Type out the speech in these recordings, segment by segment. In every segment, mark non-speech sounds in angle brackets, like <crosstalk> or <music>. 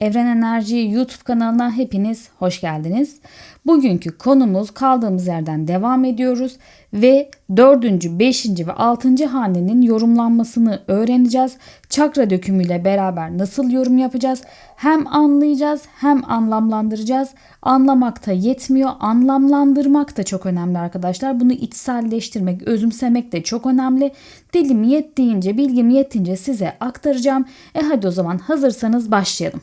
Evren Enerji YouTube kanalına hepiniz hoş geldiniz. Bugünkü konumuz kaldığımız yerden devam ediyoruz ve 4. 5. ve 6. hanenin yorumlanmasını öğreneceğiz. Çakra dökümüyle beraber nasıl yorum yapacağız? Hem anlayacağız hem anlamlandıracağız. Anlamakta yetmiyor, anlamlandırmak da çok önemli arkadaşlar. Bunu içselleştirmek, özümsemek de çok önemli. Dilim yettiğince, bilgim yettiğince size aktaracağım. E hadi o zaman hazırsanız başlayalım.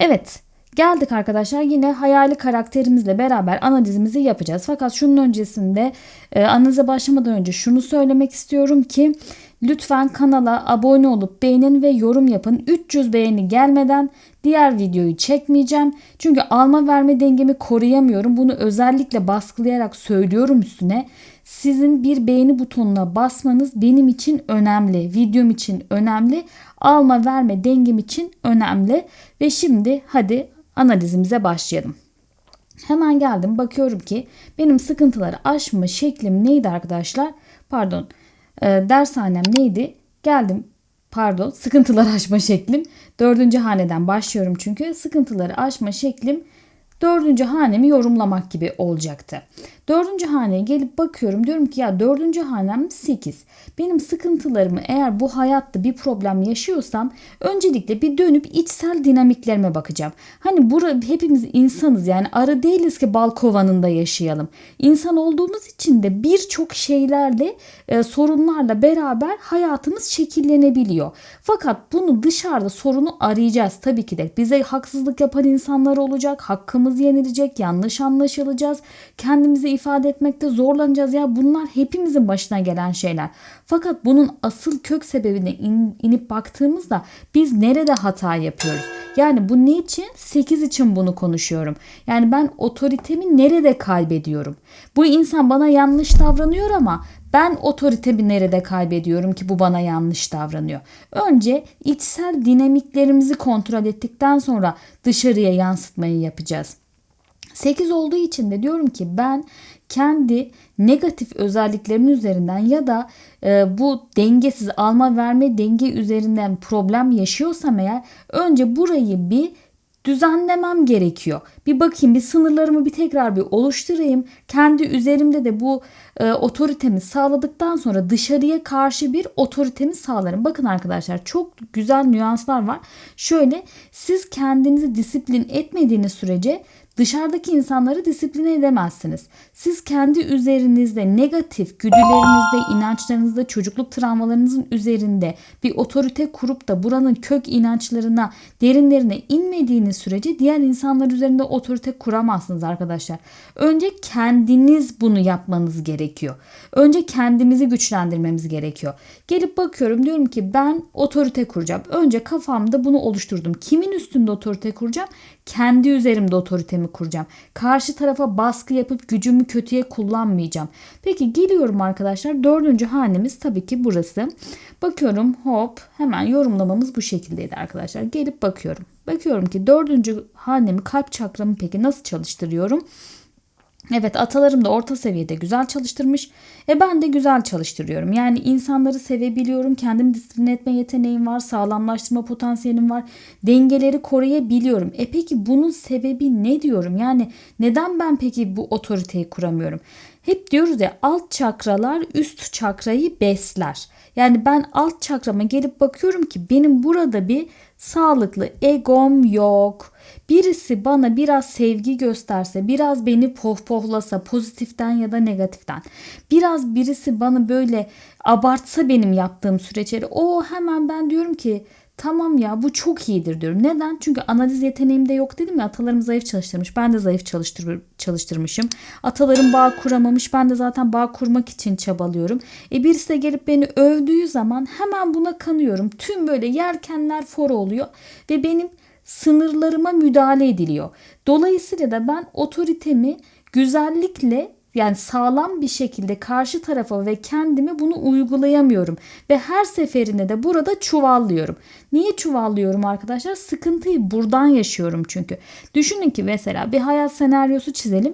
Evet, geldik arkadaşlar. Yine hayali karakterimizle beraber analizimizi yapacağız. Fakat şunun öncesinde e, analize başlamadan önce şunu söylemek istiyorum ki lütfen kanala abone olup beğenin ve yorum yapın. 300 beğeni gelmeden diğer videoyu çekmeyeceğim. Çünkü alma verme dengemi koruyamıyorum. Bunu özellikle baskılayarak söylüyorum üstüne. Sizin bir beğeni butonuna basmanız benim için önemli. Videom için önemli. Alma verme dengem için önemli. Ve şimdi hadi analizimize başlayalım. Hemen geldim bakıyorum ki benim sıkıntıları aşma şeklim neydi arkadaşlar? Pardon e, dershanem neydi? Geldim pardon sıkıntıları <laughs> aşma şeklim. Dördüncü haneden başlıyorum çünkü sıkıntıları aşma şeklim dördüncü hanemi yorumlamak gibi olacaktı. Dördüncü haneye gelip bakıyorum diyorum ki ya dördüncü hanem 8. Benim sıkıntılarımı eğer bu hayatta bir problem yaşıyorsam öncelikle bir dönüp içsel dinamiklerime bakacağım. Hani bura hepimiz insanız yani arı değiliz ki bal yaşayalım. İnsan olduğumuz için de birçok şeylerle e, sorunlarla beraber hayatımız şekillenebiliyor. Fakat bunu dışarıda sorunu arayacağız tabii ki de. Bize haksızlık yapan insanlar olacak, hakkımız yenilecek, yanlış anlaşılacağız. Kendimizi ifade etmekte zorlanacağız ya bunlar hepimizin başına gelen şeyler. Fakat bunun asıl kök sebebine in, inip baktığımızda biz nerede hata yapıyoruz? Yani bu ne için? 8 için bunu konuşuyorum. Yani ben otoritemi nerede kaybediyorum? Bu insan bana yanlış davranıyor ama ben otoritemi nerede kaybediyorum ki bu bana yanlış davranıyor? Önce içsel dinamiklerimizi kontrol ettikten sonra dışarıya yansıtmayı yapacağız. 8 olduğu için de diyorum ki ben kendi negatif özelliklerimin üzerinden ya da e, bu dengesiz alma verme denge üzerinden problem yaşıyorsam eğer önce burayı bir düzenlemem gerekiyor. Bir bakayım bir sınırlarımı bir tekrar bir oluşturayım. Kendi üzerimde de bu e, otoritemi sağladıktan sonra dışarıya karşı bir otoritemi sağlarım. Bakın arkadaşlar çok güzel nüanslar var. Şöyle siz kendinizi disiplin etmediğiniz sürece Dışarıdaki insanları disipline edemezsiniz. Siz kendi üzerinizde negatif güdülerinizde, inançlarınızda, çocukluk travmalarınızın üzerinde bir otorite kurup da buranın kök inançlarına, derinlerine inmediğiniz sürece diğer insanlar üzerinde otorite kuramazsınız arkadaşlar. Önce kendiniz bunu yapmanız gerekiyor. Önce kendimizi güçlendirmemiz gerekiyor. Gelip bakıyorum diyorum ki ben otorite kuracağım. Önce kafamda bunu oluşturdum. Kimin üstünde otorite kuracağım? Kendi üzerimde otoritemi kuracağım. Karşı tarafa baskı yapıp gücümü kötüye kullanmayacağım. Peki geliyorum arkadaşlar. Dördüncü hanemiz tabii ki burası. Bakıyorum hop hemen yorumlamamız bu şekildeydi arkadaşlar. Gelip bakıyorum. Bakıyorum ki dördüncü hanemi kalp çakramı peki nasıl çalıştırıyorum? Evet atalarım da orta seviyede güzel çalıştırmış. E ben de güzel çalıştırıyorum. Yani insanları sevebiliyorum. Kendimi disiplin etme yeteneğim var. Sağlamlaştırma potansiyelim var. Dengeleri koruyabiliyorum. E peki bunun sebebi ne diyorum? Yani neden ben peki bu otoriteyi kuramıyorum? Hep diyoruz ya alt çakralar üst çakrayı besler. Yani ben alt çakrama gelip bakıyorum ki benim burada bir sağlıklı egom yok. Birisi bana biraz sevgi gösterse, biraz beni pohpohlasa pozitiften ya da negatiften. Biraz birisi bana böyle abartsa benim yaptığım süreçleri o hemen ben diyorum ki Tamam ya bu çok iyidir diyorum. Neden? Çünkü analiz yeteneğim de yok dedim ya atalarım zayıf çalıştırmış. Ben de zayıf çalıştır çalıştırmışım. Atalarım bağ kuramamış. Ben de zaten bağ kurmak için çabalıyorum. E birisi de gelip beni övdüğü zaman hemen buna kanıyorum. Tüm böyle yelkenler fora oluyor ve benim sınırlarıma müdahale ediliyor. Dolayısıyla da ben otoritemi güzellikle yani sağlam bir şekilde karşı tarafa ve kendime bunu uygulayamıyorum. Ve her seferinde de burada çuvallıyorum. Niye çuvallıyorum arkadaşlar? Sıkıntıyı buradan yaşıyorum çünkü. Düşünün ki mesela bir hayat senaryosu çizelim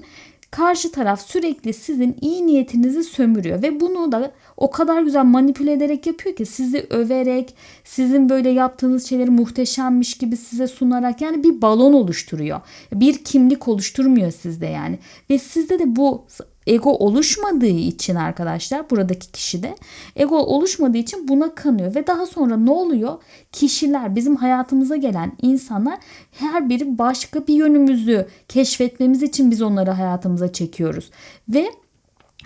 Karşı taraf sürekli sizin iyi niyetinizi sömürüyor ve bunu da o kadar güzel manipüle ederek yapıyor ki sizi överek, sizin böyle yaptığınız şeyleri muhteşemmiş gibi size sunarak yani bir balon oluşturuyor. Bir kimlik oluşturmuyor sizde yani. Ve sizde de bu ego oluşmadığı için arkadaşlar buradaki kişide ego oluşmadığı için buna kanıyor ve daha sonra ne oluyor? Kişiler bizim hayatımıza gelen insanlar her biri başka bir yönümüzü keşfetmemiz için biz onları hayatımıza çekiyoruz ve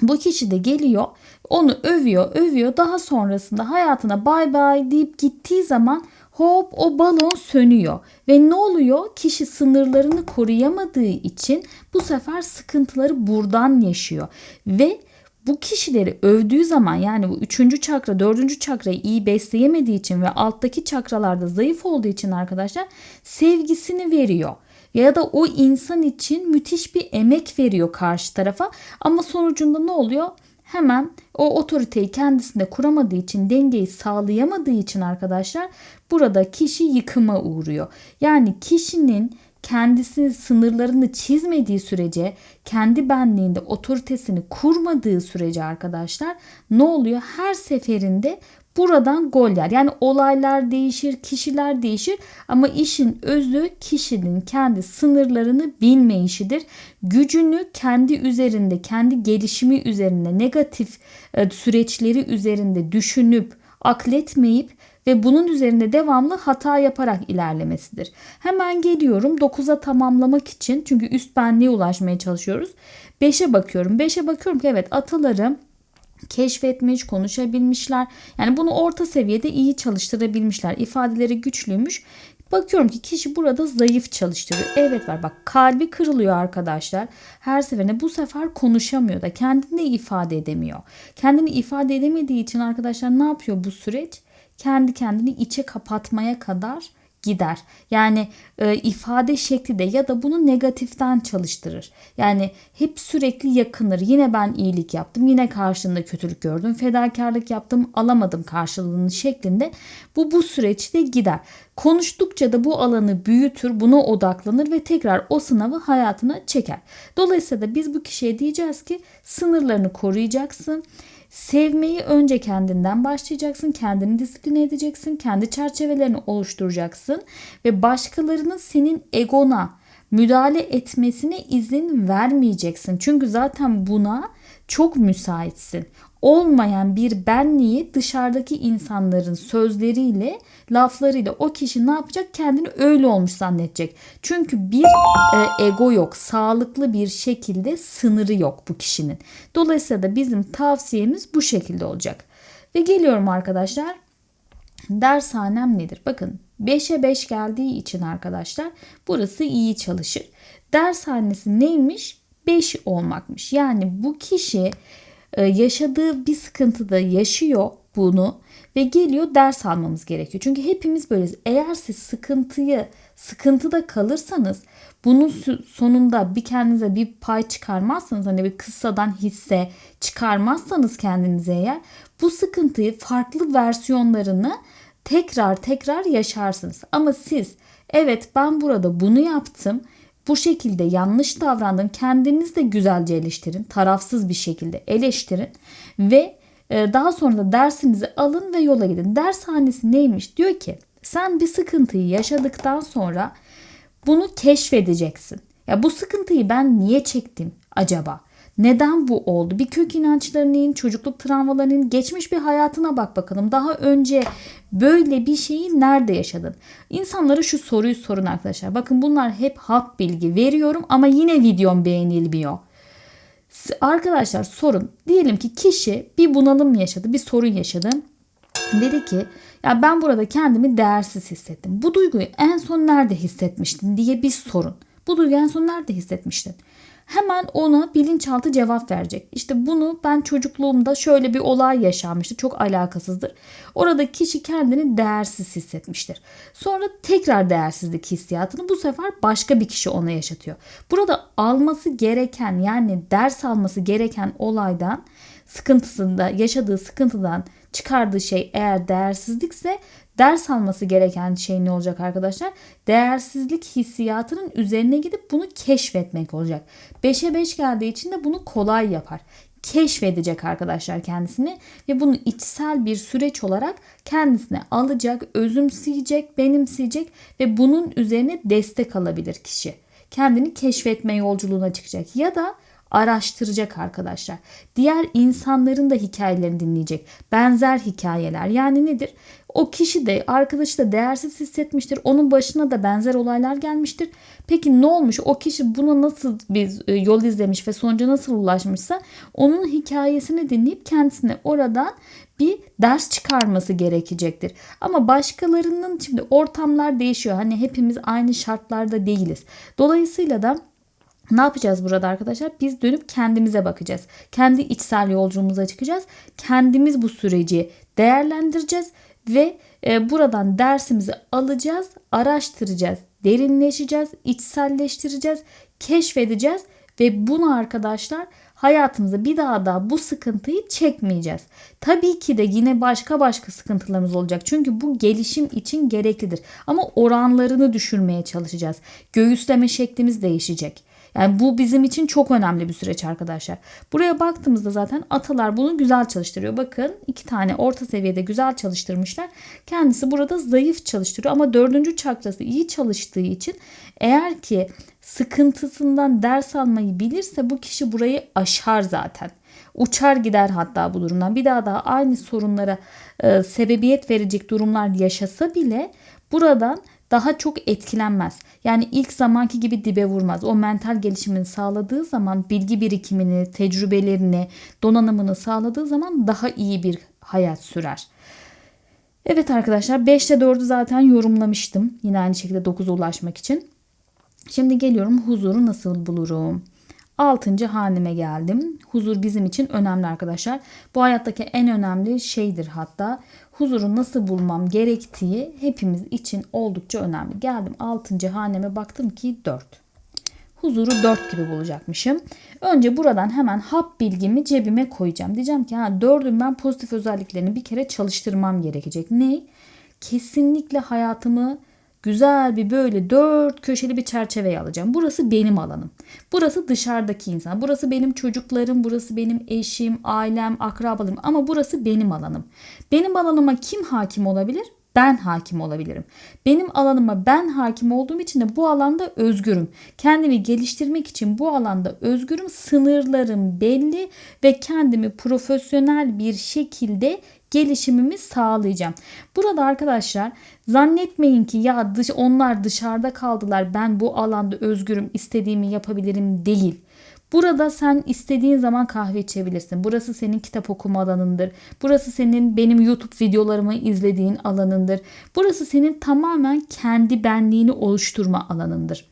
bu kişi de geliyor onu övüyor övüyor. Daha sonrasında hayatına bay bay deyip gittiği zaman hop o balon sönüyor. Ve ne oluyor? Kişi sınırlarını koruyamadığı için bu sefer sıkıntıları buradan yaşıyor. Ve bu kişileri övdüğü zaman yani bu üçüncü çakra, dördüncü çakrayı iyi besleyemediği için ve alttaki çakralarda zayıf olduğu için arkadaşlar sevgisini veriyor ya da o insan için müthiş bir emek veriyor karşı tarafa ama sonucunda ne oluyor? Hemen o otoriteyi kendisinde kuramadığı için, dengeyi sağlayamadığı için arkadaşlar burada kişi yıkıma uğruyor. Yani kişinin kendisi sınırlarını çizmediği sürece, kendi benliğinde otoritesini kurmadığı sürece arkadaşlar ne oluyor? Her seferinde buradan gol yer. Yani olaylar değişir, kişiler değişir ama işin özü kişinin kendi sınırlarını bilmeyişidir. Gücünü kendi üzerinde, kendi gelişimi üzerinde, negatif e, süreçleri üzerinde düşünüp akletmeyip ve bunun üzerinde devamlı hata yaparak ilerlemesidir. Hemen geliyorum 9'a tamamlamak için çünkü üst benliğe ulaşmaya çalışıyoruz. 5'e bakıyorum. 5'e bakıyorum ki evet atalarım keşfetmiş, konuşabilmişler. Yani bunu orta seviyede iyi çalıştırabilmişler. İfadeleri güçlüymüş. Bakıyorum ki kişi burada zayıf çalıştırıyor. Evet var bak kalbi kırılıyor arkadaşlar. Her seferinde bu sefer konuşamıyor da kendini ifade edemiyor. Kendini ifade edemediği için arkadaşlar ne yapıyor bu süreç? Kendi kendini içe kapatmaya kadar gider. Yani e, ifade şekli de ya da bunu negatiften çalıştırır. Yani hep sürekli yakınır. Yine ben iyilik yaptım. Yine karşında kötülük gördüm. Fedakarlık yaptım. Alamadım karşılığını şeklinde. Bu bu süreçte gider. Konuştukça da bu alanı büyütür, buna odaklanır ve tekrar o sınavı hayatına çeker. Dolayısıyla da biz bu kişiye diyeceğiz ki sınırlarını koruyacaksın Sevmeyi önce kendinden başlayacaksın. Kendini disipline edeceksin. Kendi çerçevelerini oluşturacaksın. Ve başkalarının senin egona müdahale etmesine izin vermeyeceksin. Çünkü zaten buna çok müsaitsin olmayan bir benliği dışarıdaki insanların sözleriyle, laflarıyla o kişi ne yapacak? Kendini öyle olmuş zannedecek. Çünkü bir e, ego yok. Sağlıklı bir şekilde sınırı yok bu kişinin. Dolayısıyla da bizim tavsiyemiz bu şekilde olacak. Ve geliyorum arkadaşlar. Dershanem nedir? Bakın 5'e 5 geldiği için arkadaşlar burası iyi çalışır. Dershanesi neymiş? 5 olmakmış. Yani bu kişi ee, yaşadığı bir sıkıntıda yaşıyor bunu ve geliyor ders almamız gerekiyor. Çünkü hepimiz böyleyiz. Eğer siz sıkıntıyı sıkıntıda kalırsanız bunun sonunda bir kendinize bir pay çıkarmazsanız hani bir kıssadan hisse çıkarmazsanız kendinize eğer bu sıkıntıyı farklı versiyonlarını tekrar tekrar yaşarsınız. Ama siz evet ben burada bunu yaptım bu şekilde yanlış davrandım. Kendiniz de güzelce eleştirin. Tarafsız bir şekilde eleştirin. Ve e, daha sonra da dersinizi alın ve yola gidin. Dershanesi neymiş? Diyor ki sen bir sıkıntıyı yaşadıktan sonra bunu keşfedeceksin. Ya bu sıkıntıyı ben niye çektim acaba? Neden bu oldu? Bir kök inançlarının, çocukluk travmalarının, geçmiş bir hayatına bak bakalım. Daha önce böyle bir şeyi nerede yaşadın? İnsanlara şu soruyu sorun arkadaşlar. Bakın bunlar hep hap bilgi veriyorum ama yine videom beğenilmiyor. Arkadaşlar sorun. Diyelim ki kişi bir bunalım yaşadı, bir sorun yaşadı. Dedi ki ya ben burada kendimi değersiz hissettim. Bu duyguyu en son nerede hissetmiştin diye bir sorun. Bu duyguyu en son nerede hissetmiştin? Hemen ona bilinçaltı cevap verecek. İşte bunu ben çocukluğumda şöyle bir olay yaşanmıştı. Çok alakasızdır. Orada kişi kendini değersiz hissetmiştir. Sonra tekrar değersizlik hissiyatını bu sefer başka bir kişi ona yaşatıyor. Burada alması gereken yani ders alması gereken olaydan sıkıntısında yaşadığı sıkıntıdan çıkardığı şey eğer değersizlikse ders alması gereken şey ne olacak arkadaşlar? Değersizlik hissiyatının üzerine gidip bunu keşfetmek olacak. 5'e 5 geldiği için de bunu kolay yapar keşfedecek arkadaşlar kendisini ve bunu içsel bir süreç olarak kendisine alacak, özümseyecek, benimseyecek ve bunun üzerine destek alabilir kişi. Kendini keşfetme yolculuğuna çıkacak ya da araştıracak arkadaşlar. Diğer insanların da hikayelerini dinleyecek. Benzer hikayeler. Yani nedir? O kişi de arkadaşı da değersiz hissetmiştir. Onun başına da benzer olaylar gelmiştir. Peki ne olmuş? O kişi buna nasıl bir e, yol izlemiş ve sonuca nasıl ulaşmışsa onun hikayesini dinleyip kendisine oradan bir ders çıkarması gerekecektir. Ama başkalarının şimdi ortamlar değişiyor. Hani hepimiz aynı şartlarda değiliz. Dolayısıyla da ne yapacağız burada arkadaşlar? Biz dönüp kendimize bakacağız. Kendi içsel yolculuğumuza çıkacağız. Kendimiz bu süreci değerlendireceğiz ve e, buradan dersimizi alacağız, araştıracağız, derinleşeceğiz, içselleştireceğiz, keşfedeceğiz ve bunu arkadaşlar hayatımıza bir daha da bu sıkıntıyı çekmeyeceğiz. Tabii ki de yine başka başka sıkıntılarımız olacak. Çünkü bu gelişim için gereklidir. Ama oranlarını düşürmeye çalışacağız. Göğüsleme şeklimiz değişecek. Yani bu bizim için çok önemli bir süreç arkadaşlar. Buraya baktığımızda zaten atalar bunu güzel çalıştırıyor. Bakın iki tane orta seviyede güzel çalıştırmışlar. Kendisi burada zayıf çalıştırıyor ama dördüncü çakrası iyi çalıştığı için eğer ki sıkıntısından ders almayı bilirse bu kişi burayı aşar zaten. Uçar gider hatta bu durumdan. Bir daha daha aynı sorunlara e, sebebiyet verecek durumlar yaşasa bile buradan daha çok etkilenmez. Yani ilk zamanki gibi dibe vurmaz. O mental gelişimini sağladığı zaman bilgi birikimini, tecrübelerini, donanımını sağladığı zaman daha iyi bir hayat sürer. Evet arkadaşlar 5'te 4'ü zaten yorumlamıştım. Yine aynı şekilde 9'a ulaşmak için. Şimdi geliyorum huzuru nasıl bulurum? 6. haneme geldim. Huzur bizim için önemli arkadaşlar. Bu hayattaki en önemli şeydir hatta. Huzuru nasıl bulmam gerektiği hepimiz için oldukça önemli. Geldim 6. haneme baktım ki 4. Huzuru 4 gibi bulacakmışım. Önce buradan hemen hap bilgimi cebime koyacağım. Diyeceğim ki ha 4'ün ben pozitif özelliklerini bir kere çalıştırmam gerekecek. Ne? Kesinlikle hayatımı güzel bir böyle dört köşeli bir çerçeveye alacağım. Burası benim alanım. Burası dışarıdaki insan. Burası benim çocuklarım, burası benim eşim, ailem, akrabalarım ama burası benim alanım. Benim alanıma kim hakim olabilir? ben hakim olabilirim. Benim alanıma ben hakim olduğum için de bu alanda özgürüm. Kendimi geliştirmek için bu alanda özgürüm. Sınırlarım belli ve kendimi profesyonel bir şekilde gelişimimi sağlayacağım. Burada arkadaşlar zannetmeyin ki ya dış, onlar dışarıda kaldılar ben bu alanda özgürüm istediğimi yapabilirim değil. Burada sen istediğin zaman kahve içebilirsin. Burası senin kitap okuma alanındır. Burası senin benim YouTube videolarımı izlediğin alanındır. Burası senin tamamen kendi benliğini oluşturma alanındır.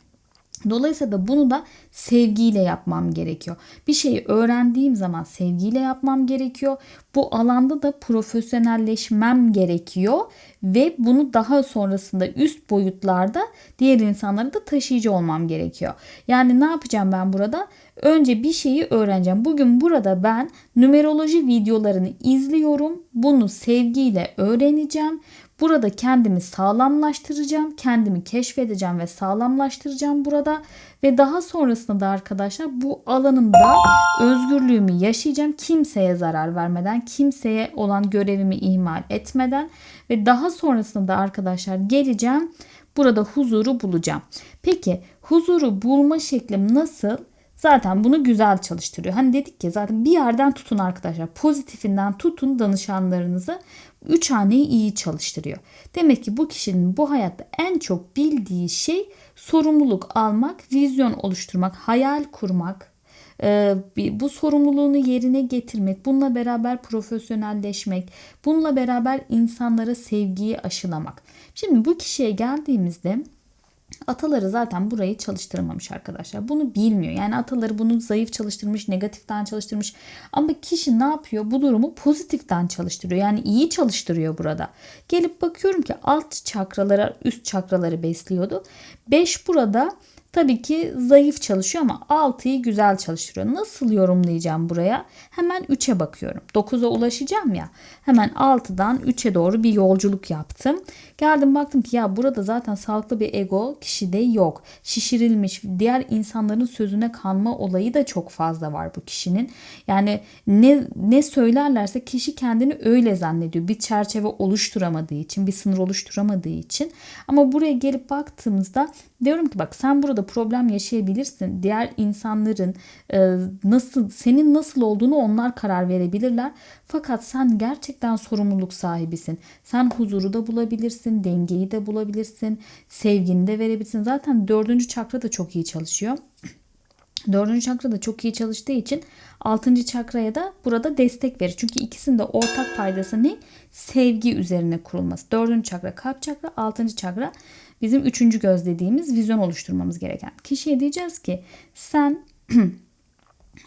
Dolayısıyla bunu da sevgiyle yapmam gerekiyor. Bir şeyi öğrendiğim zaman sevgiyle yapmam gerekiyor. Bu alanda da profesyonelleşmem gerekiyor ve bunu daha sonrasında üst boyutlarda diğer insanlara da taşıyıcı olmam gerekiyor. Yani ne yapacağım ben burada? Önce bir şeyi öğreneceğim. Bugün burada ben numeroloji videolarını izliyorum. Bunu sevgiyle öğreneceğim. Burada kendimi sağlamlaştıracağım, kendimi keşfedeceğim ve sağlamlaştıracağım burada ve daha sonrasında da arkadaşlar bu alanımda özgürlüğümü yaşayacağım. Kimseye zarar vermeden, kimseye olan görevimi ihmal etmeden ve daha sonrasında da arkadaşlar geleceğim. Burada huzuru bulacağım. Peki huzuru bulma şeklim nasıl? Zaten bunu güzel çalıştırıyor. Hani dedik ki zaten bir yerden tutun arkadaşlar. Pozitifinden tutun danışanlarınızı. Üç haneyi iyi çalıştırıyor. Demek ki bu kişinin bu hayatta en çok bildiği şey sorumluluk almak, vizyon oluşturmak, hayal kurmak, e, bu sorumluluğunu yerine getirmek, bununla beraber profesyonelleşmek, bununla beraber insanlara sevgiyi aşılamak. Şimdi bu kişiye geldiğimizde Ataları zaten burayı çalıştırmamış arkadaşlar. Bunu bilmiyor. Yani ataları bunu zayıf çalıştırmış, negatiften çalıştırmış. Ama kişi ne yapıyor? Bu durumu pozitiften çalıştırıyor. Yani iyi çalıştırıyor burada. Gelip bakıyorum ki alt çakraları, üst çakraları besliyordu. 5 burada tabii ki zayıf çalışıyor ama 6'yı güzel çalıştırıyor. Nasıl yorumlayacağım buraya? Hemen 3'e bakıyorum. 9'a ulaşacağım ya. Hemen 6'dan 3'e doğru bir yolculuk yaptım. Geldim baktım ki ya burada zaten sağlıklı bir ego kişide yok. Şişirilmiş diğer insanların sözüne kanma olayı da çok fazla var bu kişinin. Yani ne ne söylerlerse kişi kendini öyle zannediyor. Bir çerçeve oluşturamadığı için, bir sınır oluşturamadığı için. Ama buraya gelip baktığımızda diyorum ki bak sen burada problem yaşayabilirsin. Diğer insanların e, nasıl senin nasıl olduğunu onlar karar verebilirler. Fakat sen gerçekten sorumluluk sahibisin. Sen huzuru da bulabilirsin, dengeyi de bulabilirsin, sevgini de verebilirsin. Zaten dördüncü çakra da çok iyi çalışıyor. Dördüncü çakra da çok iyi çalıştığı için altıncı çakraya da burada destek verir. Çünkü ikisinin de ortak paydası ne? Sevgi üzerine kurulması. Dördüncü çakra kalp çakra, altıncı çakra bizim üçüncü göz dediğimiz vizyon oluşturmamız gereken. Kişiye diyeceğiz ki sen <clears throat>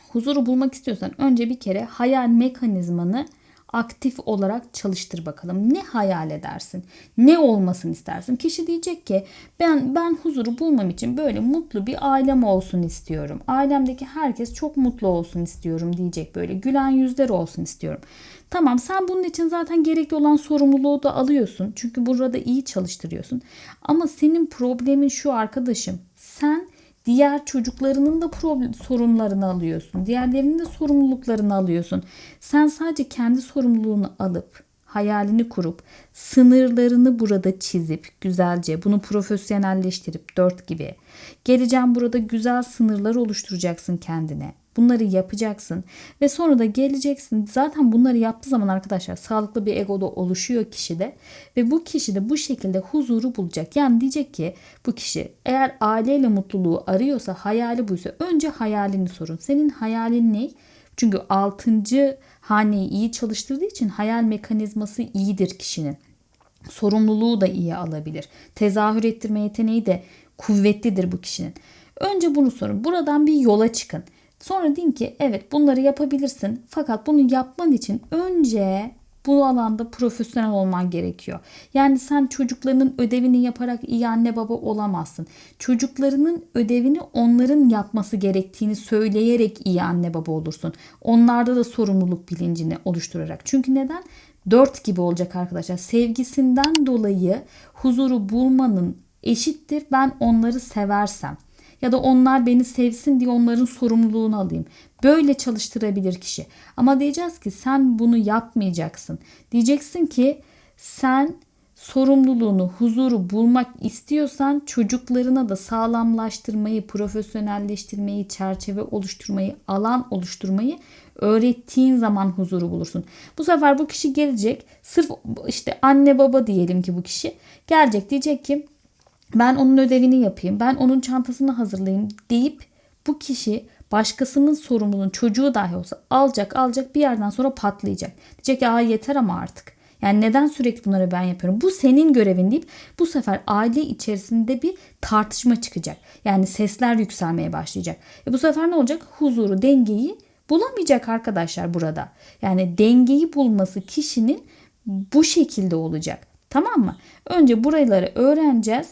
huzuru bulmak istiyorsan önce bir kere hayal mekanizmanı aktif olarak çalıştır bakalım. Ne hayal edersin? Ne olmasını istersin? Kişi diyecek ki ben ben huzuru bulmam için böyle mutlu bir ailem olsun istiyorum. Ailemdeki herkes çok mutlu olsun istiyorum diyecek böyle. Gülen yüzler olsun istiyorum. Tamam sen bunun için zaten gerekli olan sorumluluğu da alıyorsun. Çünkü burada iyi çalıştırıyorsun. Ama senin problemin şu arkadaşım. Sen Diğer çocuklarının da problem, sorunlarını alıyorsun. Diğerlerinin de sorumluluklarını alıyorsun. Sen sadece kendi sorumluluğunu alıp hayalini kurup sınırlarını burada çizip güzelce bunu profesyonelleştirip dört gibi geleceğim burada güzel sınırlar oluşturacaksın kendine. Bunları yapacaksın ve sonra da geleceksin. Zaten bunları yaptığı zaman arkadaşlar sağlıklı bir ego da oluşuyor kişide ve bu kişi de bu şekilde huzuru bulacak. Yani diyecek ki bu kişi eğer aileyle mutluluğu arıyorsa hayali buysa önce hayalini sorun. Senin hayalin ne? Çünkü altıncı haneyi iyi çalıştırdığı için hayal mekanizması iyidir kişinin. Sorumluluğu da iyi alabilir. Tezahür ettirme yeteneği de kuvvetlidir bu kişinin. Önce bunu sorun. Buradan bir yola çıkın. Sonra deyin ki evet bunları yapabilirsin. Fakat bunu yapman için önce bu alanda profesyonel olman gerekiyor. Yani sen çocuklarının ödevini yaparak iyi anne baba olamazsın. Çocuklarının ödevini onların yapması gerektiğini söyleyerek iyi anne baba olursun. Onlarda da sorumluluk bilincini oluşturarak. Çünkü neden? Dört gibi olacak arkadaşlar. Sevgisinden dolayı huzuru bulmanın eşittir ben onları seversem ya da onlar beni sevsin diye onların sorumluluğunu alayım. Böyle çalıştırabilir kişi. Ama diyeceğiz ki sen bunu yapmayacaksın. Diyeceksin ki sen sorumluluğunu, huzuru bulmak istiyorsan çocuklarına da sağlamlaştırmayı, profesyonelleştirmeyi, çerçeve oluşturmayı, alan oluşturmayı öğrettiğin zaman huzuru bulursun. Bu sefer bu kişi gelecek. Sırf işte anne baba diyelim ki bu kişi gelecek diyecek ki ben onun ödevini yapayım, ben onun çantasını hazırlayayım deyip bu kişi başkasının sorumluluğunu çocuğu dahi olsa alacak alacak bir yerden sonra patlayacak. Diyecek ki Aa, yeter ama artık. Yani neden sürekli bunları ben yapıyorum? Bu senin görevin deyip bu sefer aile içerisinde bir tartışma çıkacak. Yani sesler yükselmeye başlayacak. E bu sefer ne olacak? Huzuru, dengeyi bulamayacak arkadaşlar burada. Yani dengeyi bulması kişinin bu şekilde olacak. Tamam mı? Önce buraları öğreneceğiz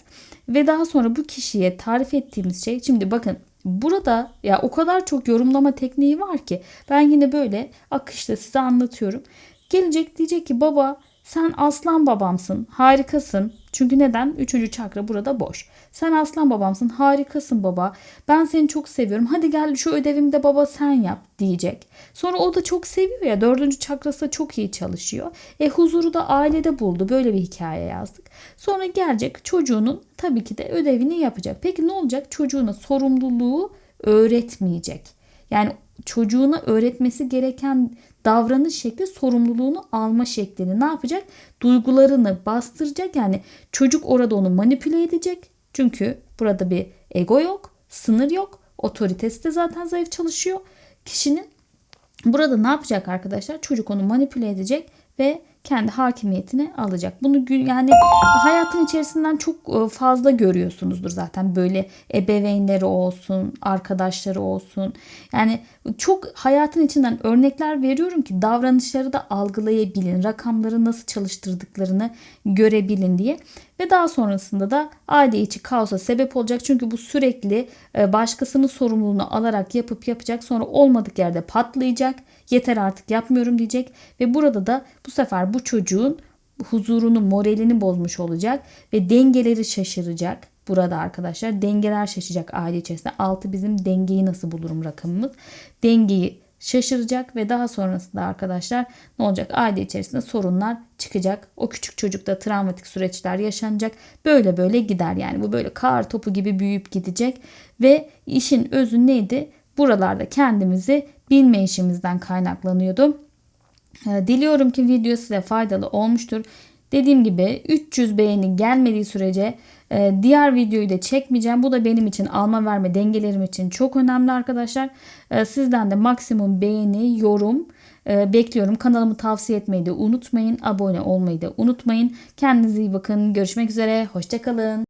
ve daha sonra bu kişiye tarif ettiğimiz şey şimdi bakın burada ya o kadar çok yorumlama tekniği var ki ben yine böyle akışta size anlatıyorum. Gelecek diyecek ki baba sen aslan babamsın, harikasın. Çünkü neden? Üçüncü çakra burada boş. Sen aslan babamsın, harikasın baba. Ben seni çok seviyorum. Hadi gel şu ödevimi de baba sen yap diyecek. Sonra o da çok seviyor ya. Dördüncü çakrası da çok iyi çalışıyor. E huzuru da ailede buldu. Böyle bir hikaye yazdık. Sonra gelecek çocuğunun tabii ki de ödevini yapacak. Peki ne olacak? Çocuğuna sorumluluğu öğretmeyecek. Yani çocuğuna öğretmesi gereken davranış şekli sorumluluğunu alma şeklini ne yapacak? Duygularını bastıracak. Yani çocuk orada onu manipüle edecek. Çünkü burada bir ego yok, sınır yok. Otoritesi de zaten zayıf çalışıyor. Kişinin burada ne yapacak arkadaşlar? Çocuk onu manipüle edecek ve kendi hakimiyetini alacak. Bunu yani hayatın içerisinden çok e, fazla görüyorsunuzdur zaten böyle ebeveynleri olsun, arkadaşları olsun. Yani çok hayatın içinden örnekler veriyorum ki davranışları da algılayabilin, rakamları nasıl çalıştırdıklarını görebilin diye. Ve daha sonrasında da aile içi kaosa sebep olacak. Çünkü bu sürekli e, başkasının sorumluluğunu alarak yapıp yapacak sonra olmadık yerde patlayacak. Yeter artık yapmıyorum diyecek ve burada da bu sefer bu çocuğun huzurunu, moralini bozmuş olacak ve dengeleri şaşıracak. Burada arkadaşlar dengeler şaşacak aile içerisinde. Altı bizim dengeyi nasıl bulurum rakamımız. Dengeyi şaşıracak ve daha sonrasında arkadaşlar ne olacak? Aile içerisinde sorunlar çıkacak. O küçük çocukta travmatik süreçler yaşanacak. Böyle böyle gider yani. Bu böyle kar topu gibi büyüyüp gidecek ve işin özü neydi? Buralarda kendimizi bilme işimizden kaynaklanıyordu. Ee, Diliyorum ki video size faydalı olmuştur. Dediğim gibi 300 beğeni gelmediği sürece e, diğer videoyu da çekmeyeceğim. Bu da benim için alma verme dengelerim için çok önemli arkadaşlar. E, Sizden de maksimum beğeni, yorum e, bekliyorum. Kanalımı tavsiye etmeyi de unutmayın. Abone olmayı da unutmayın. Kendinize iyi bakın. Görüşmek üzere. Hoşçakalın.